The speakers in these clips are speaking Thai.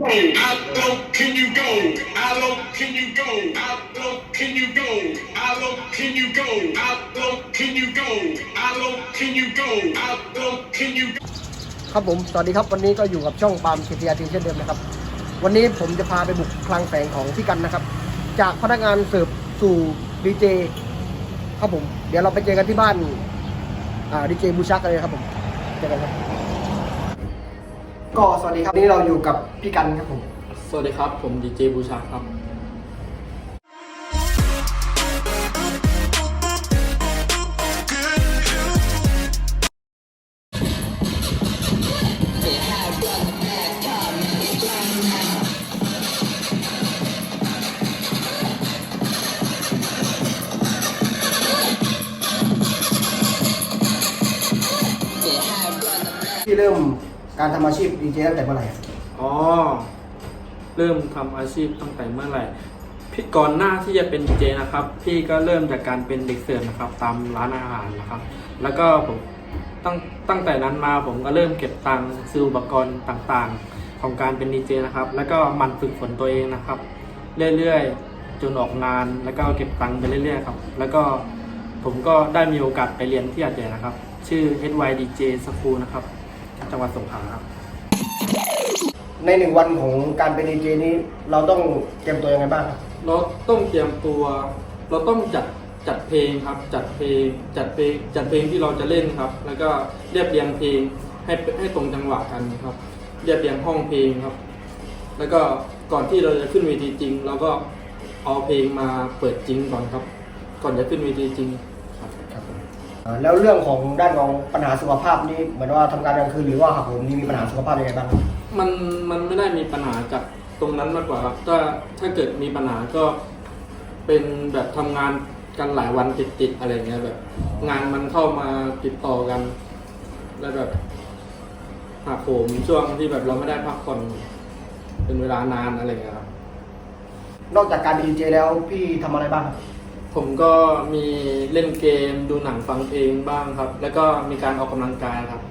can you go? How low can you go? How low can you go? How low can you go? How low can you go? How low can you go? How low can you go? ครับผม สวัสดีครับ วันนี้ก็อยู่กับช่องปาล์มกิติยาทีเช่นเดิมนะครับ วันนี้ผมจะพาไปบุกคลังแสงของพี่กันนะครับ จากพนักงานเสิร์ฟสู่ดีเจครับผม เดี๋ยวเราไปเจอกันที่บ้าน อ่า ดีเจบูชักกันเลยครับผม เจอกันครับ ก็สวัสดีครับวันนี้เราอยู่กับพี่กันครับผม สวัสดีครับ ผมดีเจบูชาครับพี่เริ่ม การทำอาชีพดีเจตั้งแต่เมื่อไหร่ครับอ๋อ เริ่มทำอาชีพตั้งแต่เมื่อไหร่พี่ก่อนหน้าที่จะเป็นดีเจนะครับ พี่ก็เริ่มจากการเป็นเด็กเสิร์ฟนะครับ ตามร้านอาหารนะครับ แล้วก็ผมตั้งตั้งแต่นั้นมาผมก็เริ่มเก็บตังค์ซื้ออุปกรณ์ต่างๆ ของการเป็นดีเจนะครับ แล้วก็หมันฝึกฝนตัวเองนะครับ เรื่อยๆ จนออกงานแล้วก็เก็บตังค์ไปเรื่อยๆครับ แล้วก็ผมก็ได้มีโอกาสไปเรียนที่อาเจนะครับ ชื่อ HYDJ School นะครับ จังหวัดสงขลาครับ ในหนึ่งวันของการเป็นดีเจนี้ เราต้องเตรียมตัวยังไงบ้างครับ เราต้องเตรียมตัว เราต้องจัดจัดเพลงครับ จัดเพลงจัดเพลงจัดเพลงที่เราจะเล่นครับ แล้วก็เรียบเรียงเพลงให้ให้ตรงจังหวะกันครับ เรียบเรียงห้องเพลงครับ แล้วก็ก่อนที่เราจะขึ้นเวทีจริง เราก็เอาเพลงมาเปิดจริงก่อนครับ ก่อนจะขึ้นเวทีจริง แล้วเรื่องของด้านของปัญหาสุขภาพนี่เหมือนว่าทำงานกลางคืนหรือว่าหักโหมนี่มีปัญหาสุขภาพยังไงบ้างครับมันมันไม่ได้มีปัญหาจากตรงนั้นมากกว่าครับถ้าถ้าเกิดมีปัญหาก็เป็นแบบทำงานกันหลายวันติดๆอะไรเงี้ยแบบ งานมันเข้ามาติดต่อกัน แล้วแบบหักโหมช่วงที่แบบเราไม่ได้พักผ่อนเป็นเวลานานอะไรเงี้ยครับ นอกจากการเป็นดีเจแล้วพี่ทำอะไรบ้างครับ ผมก็มีเล่นเกมดูหนังฟังเพลงบ้างครับ แล้วก็มีการออกกำลังกายครับ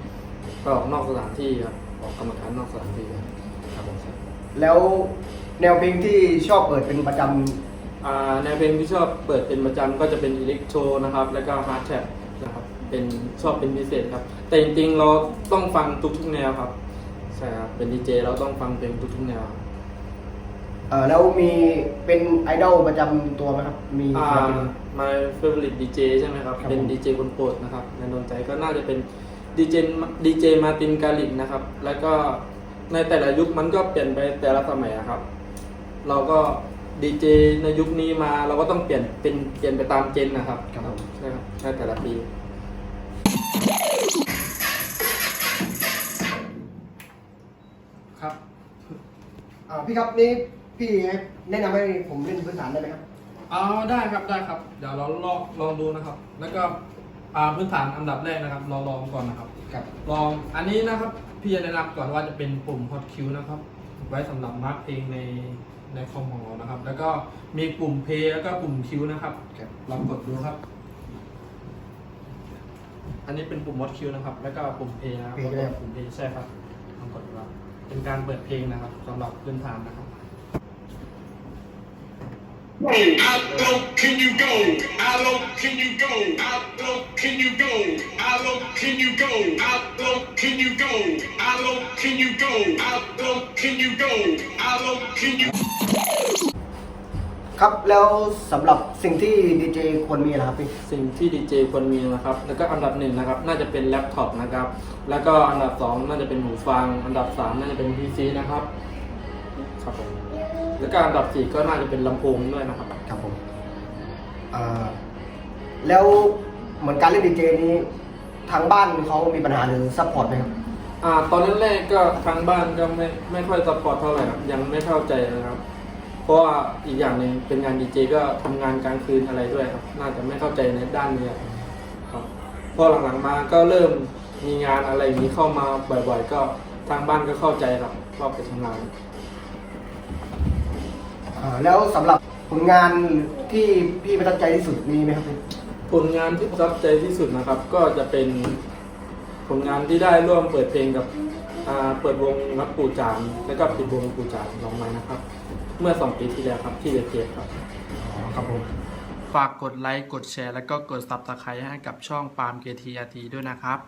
ก็ออกนอกสถานที่ครับออกกำลังกายนอกสถานที่ครับครับผมแล้วแนวเพลงที่ชอบเปิดเป็นประจอ่าแนวเพลงที่ชอบเปิดเป็นประจำก็จะเป็นอิเล็กโทรนะครับ แล้วก็ฮาร์ดแท็บนะครับเป็นชอบเป็นพิเศษครับ แต่จริงๆเราต้องฟังทุกๆแนวครับใช่ครับเป็นดีเจเราต้องฟังเพลงทุกๆแนวครับำ เอ่อแล้วมีเป็นไอดอลประจำตัวไหมครับ มีอ่า ใครเป็น my favorite DJ ใช่ไหมครับ ครับเป็นผม ดีเจคนโปรดนะครับในดวงใจก็น่าจะเป็นดีเจดีเจมาตินกาลิกนะครับ แล้วก็ในแต่ละยุคมันก็เปลี่ยนไปแต่ละสมัยอะครับ เราก็ดีเจในยุคนี้มาเราก็ต้องเปลี่ยนเป็นเปลี่ยนไปตามเจนนะครับครับผม ใช่ครับใช่แต่ละปีครับ อ่าพี่ครับนี่ พี่แนะนำให้ผมเล่นพื้นฐานได้ไหมครับ เอาได้ครับได้ครับ เดี๋ยวเราลองลองดูนะครับ แล้วก็อ่าพื้นฐานอันดับแรกนะครับเราลองก่อนนะครับ ครับ ลองอันนี้นะครับพี่จะแนะนำก่อนว่าจะเป็นปุ่ม Hot Q นะครับ ไว้สำหรับมาร์กเพลงในในคอมของเรานะครับ แล้วก็มีปุ่ม Play แล้วก็ปุ่ม Q นะครับครับ ลองกดดูครับ อันนี้เป็นปุ่ม Hot Q นะครับ แล้วก็ปุ่ม Play นะครับ Play ด้วยปุ่ม Play ใช่ครับลองกดดูครับเป็นการเปิดเพลงนะครับสำหรับพื้นฐานนะครับ How low can you go? How low can you go? How low can you go? How low can you go? How low can you go? How low can you go? How low can you go? How low can you ครับแล้วสำหรับสิ่งที่ดีเจควรมีนะครับพี่ สิ่งที่ดีเจควรมีนะครับ แล้วก็อันดับหนึ่งนะครับ น่าจะเป็นแล็ปท็อปนะครับ แล้วก็อันดับสองน่าจะเป็นหูฟัง อันดับสามน่าจะเป็นพีซีนะครับ ครับผม แล้วก็อันดับสี่ก็น่าจะเป็นลำโพงด้วยนะครับ ครับผมอ่าแล้วเหมือนการเล่นดีเจนี้ทางบ้านเขามีปัญหาหรือซัพพอร์ตไหมครับอ่า ตอนแรกๆก็ทางบ้านก็ไม่ไม่ค่อยซัพพอร์ตเท่าไหร่ครับยังไม่เข้าใจนะครับ เพราะว่าอีกอย่างหนึ่งเป็นงานดีเจก็ทำงานกลางคืนอะไรด้วยครับ น่าจะไม่เข้าใจในด้านนี้ครับพอหลังๆมาก็เริ่มมีงานอะไรอย่างนี้เข้ามาบ่อยๆ ก็ทางบ้านก็เข้าใจครับว่าไปทำงานอ่า แล้วสำหรับผลงานที่พี่ประทับใจที่สุดมีไหมครับพี่ผลงานที่ประทับใจที่สุดนะครับ ก็จะเป็นผลงานที่ได้ร่วมเปิดเพลงกับอ่าเปิดวงนักปูจานแล้วก็ปิดวงปูจานลองไว้นะครับ เมื่อสองปีที่แล้วครับที่เวทีครับครับผมฝากกดไลค์กดแชร์ แล้วก็กด Subscribe ให้กับช่องปาล์มเกทีอาทีด้วยนะครับ